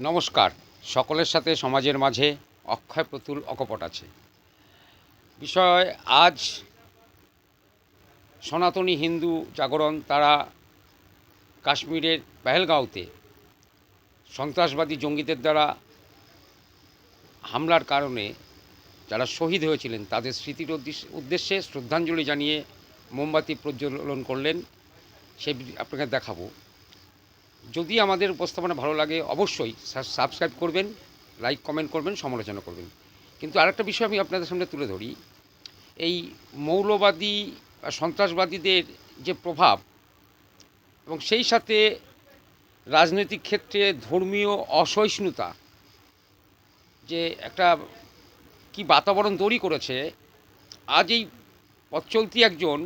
নমস্কার, সকলের সাথে সমাজের মাঝে অক্ষয় প্রতুল অকপট আছে। বিষয়, আজ সনাতনী হিন্দু জাগরণ তারা কাশ্মীরের পেহেলগাঁওতে সন্ত্রাসবাদী জঙ্গিদের দ্বারা হামলার কারণে যারা শহীদ হয়েছিলেন, তাদের স্মৃতির উদ্দেশ্যে শ্রদ্ধাঞ্জলি জানিয়ে মোমবাতি প্রজ্বলন করলেন। সে আপনাকে দেখাবো। যদি আমাদের উপস্থাপনা ভালো লাগে, অবশ্যই সাবস্ক্রাইব করবেন, লাইক, কমেন্ট করবেন, সমালোচনা করবেন। কিন্তু আরেকটা বিষয় আমি আপনাদের সামনে তুলে ধরি। এই মৌলবাদী বা সন্ত্রাসবাদীদের যে প্রভাব এবং সেই সাথে রাজনৈতিক ক্ষেত্রে ধর্মীয় অসহিষ্ণুতা, যে একটা কি বাতাবরণ তৈরি করেছে, আজ এই পথ একজন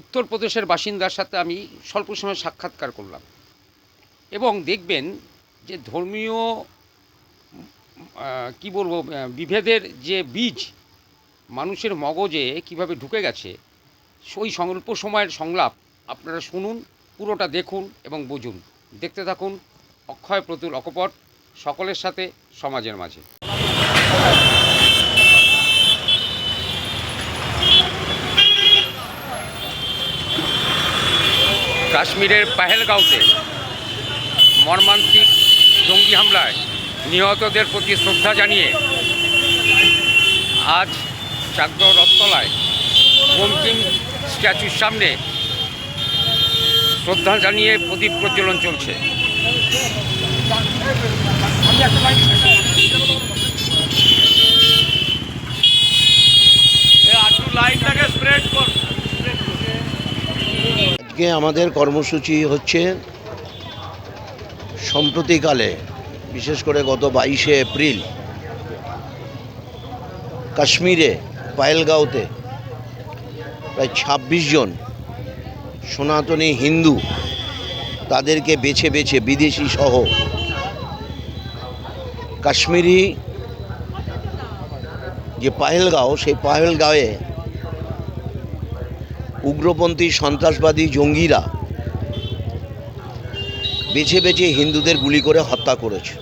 উত্তরপ্রদেশের বাসিন্দার সাথে আমি স্বল্প সময় সাক্ষাৎকার করলাম। এবং দেখবেন যে ধর্মীয় কি বলব বিভেদের যে বীজ মানুষের মগজে কীভাবে ঢুকে গেছে, ওই স্বল্প সময়ের সংলাপ আপনারা শুনুন, পুরোটা দেখুন এবং বুঝুন। দেখতে থাকুন, অক্ষয় প্রতুল অকপট, সকলের সাথে সমাজের মাঝে। কাশ্মীরের পাহেলগাঁওতে মর্মান্তিক জঙ্গি হামলায় নিহতদের প্রতি শ্রদ্ধা জানিয়ে আজ চাকদহ রথতলায় বঙ্কিম স্ট্যাচুর সামনে শ্রদ্ধা জানিয়ে প্রদীপ প্রজ্বলন চলছে। আজকে আমাদের কর্মসূচি হচ্ছে সম্প্রতিকালে, বিশেষ করে গত বাইশে এপ্রিল, কাশ্মীরে, পায়েলগাঁওতে প্রায় ছাব্বিশ জন সনাতনী হিন্দু তাদেরকে বেছে বেছে বিদেশি সহ কাশ্মীরি যে পাহেলগাঁও সেই পাহেলগাঁওয়ে উগ্রপন্থী সন্ত্রাসবাদী জঙ্গিরা বেছে বেছে হিন্দুদের গুলি করে হত্যা করেছে।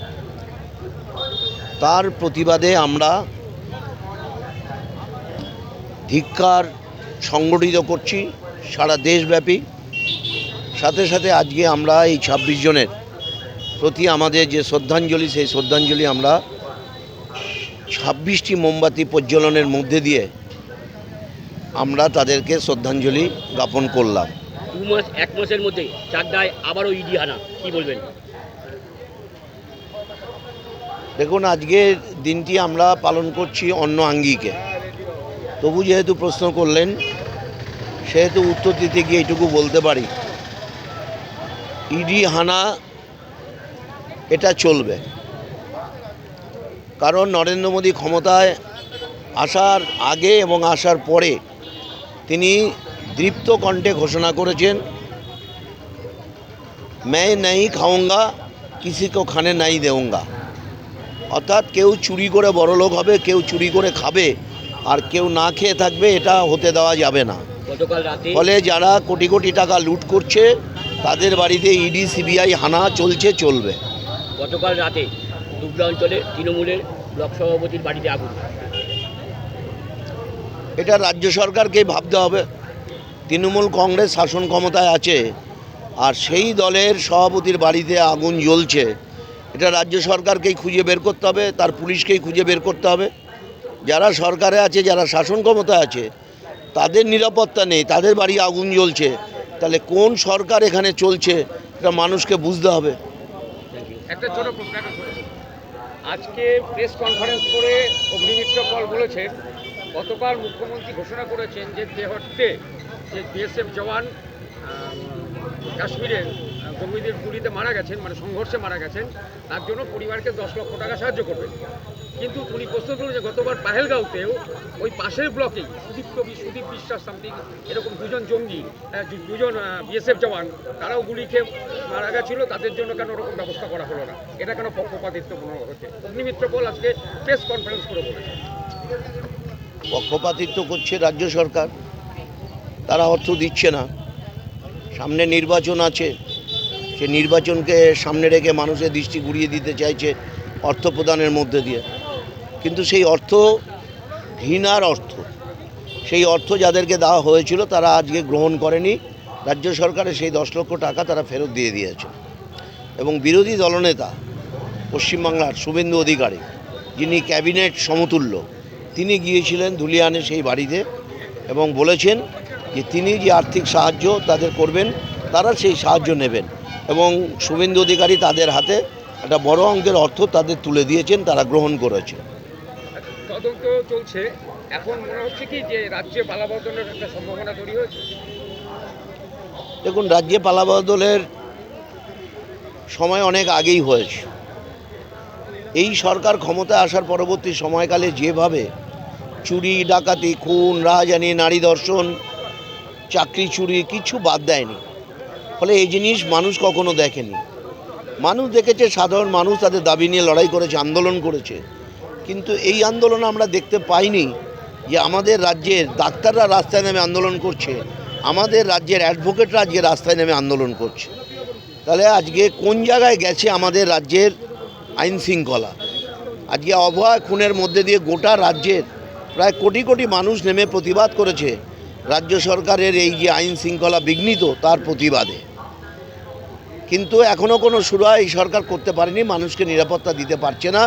তার প্রতিবাদে আমরা ধিক্কার সংগঠিত করছি সারা দেশব্যাপী। সাথে সাথে আজকে আমরা এই ছাব্বিশ জনের প্রতি আমাদের যে শ্রদ্ধাঞ্জলি, সেই শ্রদ্ধাঞ্জলি আমরা ছাব্বিশটি মোমবাতি প্রজ্বলনের মধ্যে দিয়ে আমরা তাদেরকে শ্রদ্ধাঞ্জলি জ্ঞাপন করলাম। দু মাস এক মাসের মধ্যে চাকদায় আবারও ইডি হানা কি বলবেন? দেখুন আজকের দিনটি আমরা পালন করছি অন্য আঙ্গিকে। তবু যেহেতু প্রশ্ন করলেন সেহেতু উত্তর দিতে গিয়ে এইটুকু বলতে পারি। ইডি হানা এটা চলবে। কারণ নরেন্দ্র মোদী ক্ষমতায় আসার আগে এবং আসার পরে তিনি দৃপ্ত কণ্ঠে ঘোষণা করেছেন मैं नहीं খাওঙ্গা কিসি কো খানে নাই দেউঙ্গা অর্থাৎ কেউ চুরি করে বড়লোক হবে কেউ চুরি করে খাবে আর কেউ না খেয়ে থাকবে এটা হতে দেওয়া যাবে না গতকাল রাতে ফলে যারা কোটি কোটি টাকা লুট করছে তাদের বাড়িতে ইডি সিবিআই হানা চলছে চলবে গতকাল রাতে দুবরা অঞ্চলে তৃণমূলের ব্লক সভাপতির বাড়িতে আগুন এটা রাজ্য সরকারকেই ভাবতে হবে। তৃণমূল কংগ্রেস শাসন ক্ষমতায় আছে আর সেই দলের সভাপতির বাড়িতে আগুন জ্বলছে। এটা রাজ্য সরকারকেই খুঁজে বের করতে হবে, তার পুলিশকেই খুঁজে বের করতে হবে। যারা সরকারে আছে, যারা শাসন ক্ষমতায় আছে, তাদের নিরাপত্তা নেই, তাদের বাড়ি আগুন জ্বলছে। তাহলে কোন সরকার এখানে চলছে, এটা মানুষকে বুঝতে হবে। আজকে প্রেস কনফারেন্স করে অগ্নিমিত্র পল বলেছেন গতকাল মুখ্যমন্ত্রী ঘোষণা করেছেন যে দেহট্টে যে বিএসএফ জওয়ান আহ, জঙ্গিদের গুলিতে মারা গেছেন মানে সংঘর্ষে মারা গেছেন তার জন্য পরিবারকে দশ লক্ষ টাকা সাহায্য করবেন। কিন্তু উনি প্রশ্ন করলেন যে গতবার পাহেলগাঁওতেও ওই পাশের ব্লকেই সুদীপ কবি সুদীপ বিশ্বাস সামথিং এরকম দুজন জঙ্গি দুজন বিএসএফ জওয়ান তারাও গুলি খেয়ে মারা গেছিল তাদের জন্য কেন ওরকম ব্যবস্থা করা হলো না? এটা কেন পক্ষপাতিত্ব মনে হচ্ছে? অগ্নিমিত্র বল আজকে প্রেস কনফারেন্স করে বলেছে পক্ষপাতিত্ব করছে রাজ্য সরকার, তারা অর্থ দিচ্ছে না। সামনে নির্বাচন আছে, সে নির্বাচনকে সামনে রেখে মানুষের দৃষ্টি ঘুরিয়ে দিতে চাইছে অর্থ প্রদানের মধ্যে দিয়ে। কিন্তু সেই অর্থ ঘৃণার অর্থ, সেই অর্থ যাদেরকে দেওয়া হয়েছিল তারা আজকে গ্রহণ করেনি। রাজ্য সরকারের সেই দশ লক্ষ টাকা তারা ফেরত দিয়ে দিয়েছে। এবং বিরোধী দলনেতা, পশ্চিমবাংলার শুভেন্দু অধিকারী, যিনি ক্যাবিনেট সমতুল্য তিনি গিয়েছিলেন ধুলিয়ানে সেই বাড়িতে এবং বলেছেন যে তিনি যে আর্থিক সাহায্য তাদের করবেন তারা সেই সাহায্য নেবেন এবং শুভেন্দু অধিকারী তাদের হাতে একটা বড় অঙ্কের অর্থ তাদের তুলে দিয়েছেন তারা গ্রহণ করেছে তদন্ত চলছে। এখন মনে হচ্ছে কি যে রাজ্যে পালাবদলের একটা সম্ভাবনা তৈরি হয়েছে? দেখুন রাজ্যে পালাবদলের সময় অনেক আগেই হয়েছে। এই সরকার ক্ষমতায় আসার পরবর্তী সময়কালে যেভাবে চুরি, ডাকাতি, খুন রাজধানী নারী দর্শন, চাকরি চুরি কিছু বাদ দেয়নি। ফলে এই জিনিস মানুষ কখনো দেখেনি। মানুষ দেখেছে, সাধারণ মানুষ তাদের দাবি নিয়ে লড়াই করেছে, আন্দোলন করেছে। কিন্তু এই আন্দোলন আমরা দেখতে পাইনি যে আমাদের রাজ্যের ডাক্তাররা রাস্তায় নেমে আন্দোলন করছে, আমাদের রাজ্যের অ্যাডভোকেটরা আজকে রাস্তায় নেমে আন্দোলন করছে। তাহলে আজকে কোন জায়গায় গেছে আমাদের রাজ্যের আইন শৃঙ্খলা আজকে অভয় খুনের মধ্যে দিয়ে গোটা রাজ্যের প্রায় কোটি কোটি মানুষ নেমে প্রতিবাদ করেছে। রাজ্য সরকারের এই যে আইন শৃঙ্খলা বিঘ্নিত, তার প্রতিবাদে। কিন্তু এখনও কোনো সুরা এই সরকার করতে পারেনি, মানুষকে নিরাপত্তা দিতে পারছে না।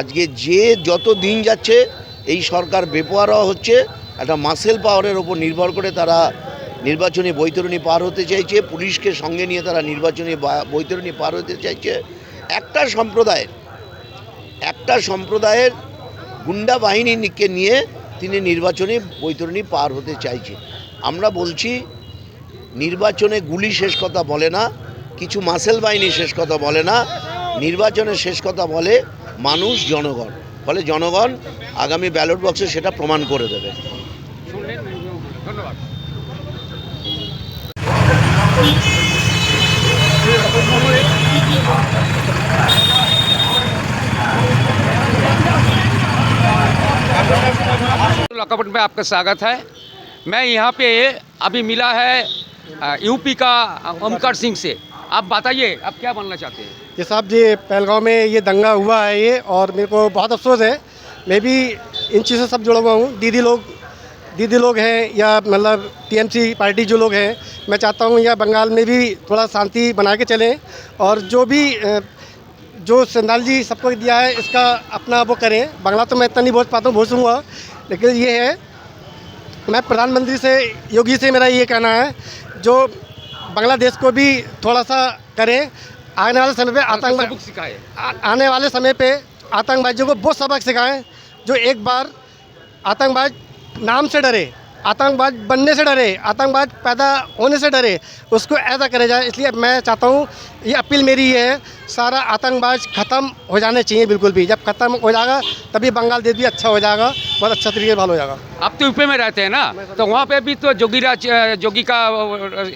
আজকে যে যত দিন যাচ্ছে, এই সরকার বেপোয়ারা হচ্ছে, একটা মাসেল পাওয়ারের ওপর নির্ভর করে তারা নির্বাচনী বৈতরণী পার হতে চাইছে, পুলিশকে সঙ্গে নিয়ে তারা নির্বাচনী বৈতরণী পার হতে চাইছে। একটা সম্প্রদায়ের একটা সম্প্রদায়ের গুন্ডা বাহিনীকে নিয়ে তিনি নির্বাচনে বৈতরণী পার হতে চাইছে আমরা বলছি, নির্বাচনে গুলি শেষ কথা বলে না, কিছু মাসেল বাহিনী শেষ কথা বলে না নির্বাচনের শেষ কথা বলে মানুষ, জনগণ। ফলে জনগণ আগামী ব্যালট বক্সে সেটা প্রমাণ করে দেবে। लॉकआउट में आपका स्वागत है। मैं यहाँ पे अभी मिला है यूपी का ओमकार सिंह से। आप बताइए, आप क्या बनना चाहते हैं? ये साहब जी, पहलगांव में ये दंगा हुआ है ये और मेरे को बहुत अफसोस है। मैं भी इन चीज़ों से सब जुड़ा हुआ हूँ। दीदी लोग दीदी लोग हैं या मतलब टीएमसी पार्टी जो लोग हैं, मैं चाहता हूँ या बंगाल में भी थोड़ा शांति बना के चलें और जो भी जो संदाल जी सबको दिया है, इसका अपना वो करें। बांग्ला तो मैं इतना नहीं बोल पाता हूँ भूसूँगा लेकिन ये है मैं प्रधानमंत्री से योगी से मेरा ये कहना है जो बांग्लादेश को भी थोड़ा सा करें आने वाले समय पे आतंकवाद सिखाए। आने वाले समय पे आतंकवादियों को बहुत सबक सिखाएँ जो एक बार आतंकवाद नाम से डरे। आतंकवाद बनने से डरे आतंकवाद पैदा होने से डरे उसको ऐसा करे जाए। इसलिए मैं चाहता हूँ ये अपील मेरी ये है सारा आतंकवाद ख़त्म हो जाने चाहिए बिल्कुल भी। जब ख़त्म हो जाएगा तभी बांग्लादेश भी अच्छा हो जाएगा बहुत अच्छा तरीके से भाल हो जाएगा। आप तो यूपी में रहते हैं ना? तो वहाँ पे भी तो जोगीराज जोगी का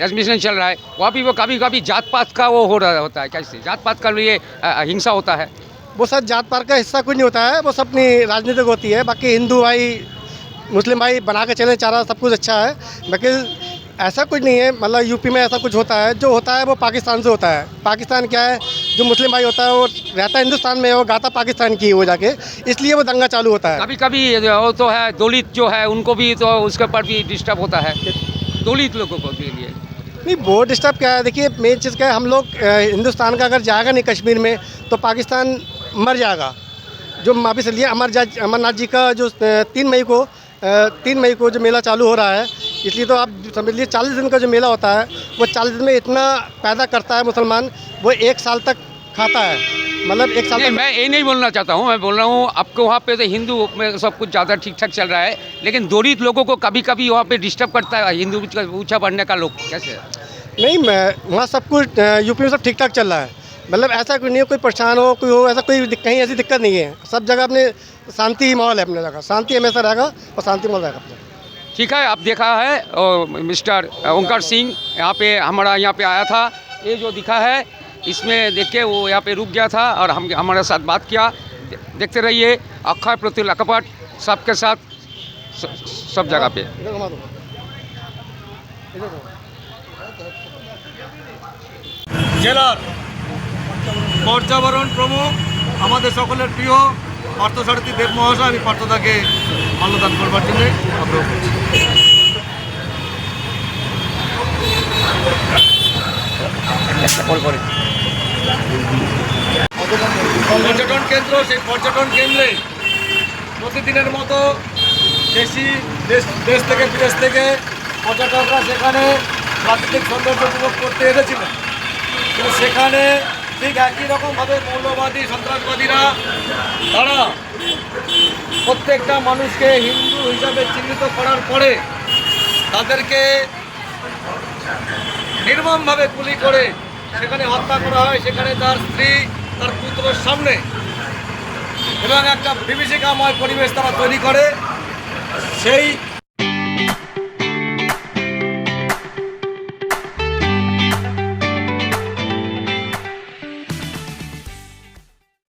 एडमिशन चल रहा है। वहाँ भी वो कभी कभी जात पात का वो हो रहा होता है कैसे? जात पात का लिए हिंसा होता है। वो सब जात पात का हिस्सा कुछ नहीं होता है वो सब अपनी राजनीतिक होती है बाकी हिंदू भाई मुस्लिम भाई बना के चले चारा सब कुछ अच्छा है लेकिन ऐसा कुछ नहीं है मतलब यूपी में ऐसा कुछ होता है जो होता है वो पाकिस्तान से होता है। पाकिस्तान क्या है जो मुस्लिम भाई होता है वो रहता है हिंदुस्तान में वो गाता पाकिस्तान की हो जाके इसलिए वो दंगा चालू होता है। कभी कभी वो तो है दलित जो है उनको भी तो उसके ऊपर भी डिस्टर्ब होता है दलित लोगों को के लिए। नहीं वो डिस्टर्ब क्या है देखिए मेन चीज़ क्या है हम लोग हिंदुस्तान का अगर जाएगा नहीं कश्मीर में तो पाकिस्तान मर जाएगा। जो वापिस लिए अमर अमरनाथ जी का जो तीन मई को तीन मई को जो मेला चालू हो रहा है इसलिए तो आप समझ लीजिए चालीस दिन का जो मेला होता है वो चालीस दिन में इतना पैदा करता है मुसलमान वो एक साल तक खाता है। मतलब एक साल नहीं तक मैं ये नहीं बोलना चाहता हूँ मैं बोल रहा हूँ आपको वहाँ पे तो हिंदू में सब कुछ ज़्यादा ठीक ठाक चल रहा है लेकिन दलित लोगों को कभी कभी वहाँ पे डिस्टर्ब करता है हिंदू ऊँचा ऊँचा बढ़ने का लोग कैसे? नहीं मैं वहाँ सब कुछ यूपी में सब ठीक ठाक चल रहा है। मतलब ऐसा कोई नहीं है कोई परेशान हो कोई हो ऐसा कोई कहीं ऐसी दिक्कत नहीं है। सब जगह अपने शांति माहौल है अपने जगह शांति हमेशा रहेगा और शांति माहौल रहेगा अपने ठीक है आप देखा है और मिस्टर ओंकार सिंह यहाँ पे हमारा यहाँ पे आया था ये जो दिखा है इसमें देख के वो यहाँ पे रुक गया था और हम हमारे साथ बात किया दे- देखते रहिए अक्षय प्रति लकपट सबके साथ स- सब जगह पे इधर घुमा दो জেলার পর্যাবরণ প্রমুখ আমাদের সকলের প্রিয় পার্থসারথী দেব মহাশয়, আমি পার্থদাকে মাল্যদান করবার জন্য আগ্রহ করছি। পর্যটন কেন্দ্র, সেই পর্যটন কেন্দ্রে প্রতিদিনের মতো দেশি, দেশ দেশ থেকে বিদেশ থেকে পর্যটকরা সেখানে প্রাকৃতিক সৌন্দর্য উপভোগ করতে এসেছিলেন। সেখানে ঠিক একই রকমভাবে মৌলবাদী, সন্ত্রাসবাদীরা, তারা প্রত্যেকটা মানুষকে হিন্দু হিসাবে চিহ্নিত করার পরে তাদেরকে নির্মমভাবে গুলি করে সেখানে হত্যা করা হয়। সেখানে তার স্ত্রী, তার পুত্রর সামনে এবং একটা বিভীষিকাময় পরিবেশ তারা তৈরি করে। সেই